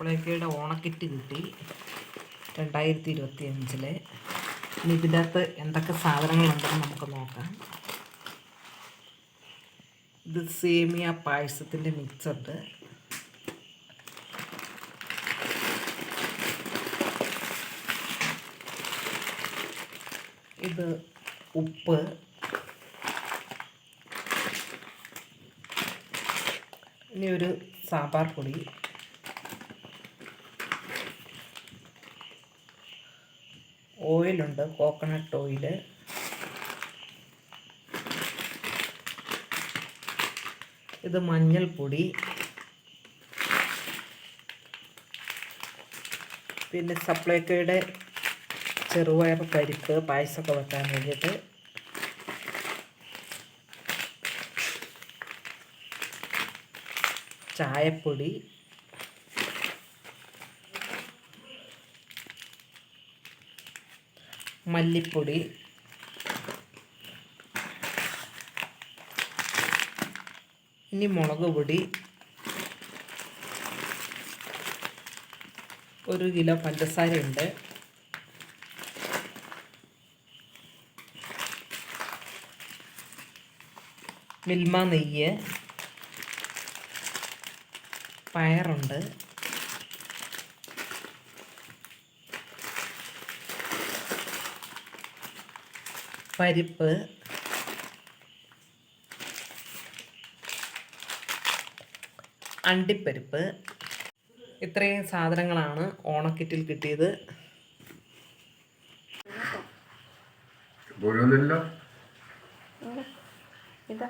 സപ്ലൈക്കോയുടെ ഓണക്കിറ്റ് കിട്ടി രണ്ടായിരത്തി ഇരുപത്തി അഞ്ചിൽ ഇനി ഇതിന്റെ അകത്ത് എന്തൊക്കെ സാധനങ്ങളുണ്ടെന്ന് നമുക്ക് നോക്കാം. ഇത് സേമിയ പായസത്തിന്റെ മിക്സുണ്ട്. ഇത് ഉപ്പ്. ഇനി ഒരു സാമ്പാർ പൊടി. ഓയിലുണ്ട് കോക്കനട്ട് ഓയിൽ ഇത് മഞ്ഞൾപ്പൊടി. പിന്നെ സപ്ലൈക്കോയുടെ ചെറുപയർ പരിപ്പ് പായസമൊക്കെ വെക്കാൻ വേണ്ടിയിട്ട്. ചായപ്പൊടി. മല്ലിപ്പൊടി. ഇനി മുളക് പൊടി. ഒരു കിലോ പഞ്ചസാരയുണ്ട് മിൽമ നെയ്യ്. പയറുണ്ട്. പരിപ്പ്. അണ്ടിപ്പരിപ്പ്. ഇത്രയും സാധനങ്ങളാണ് ഓണക്കിറ്റിൽ കിട്ടിയത്. ഇതാ.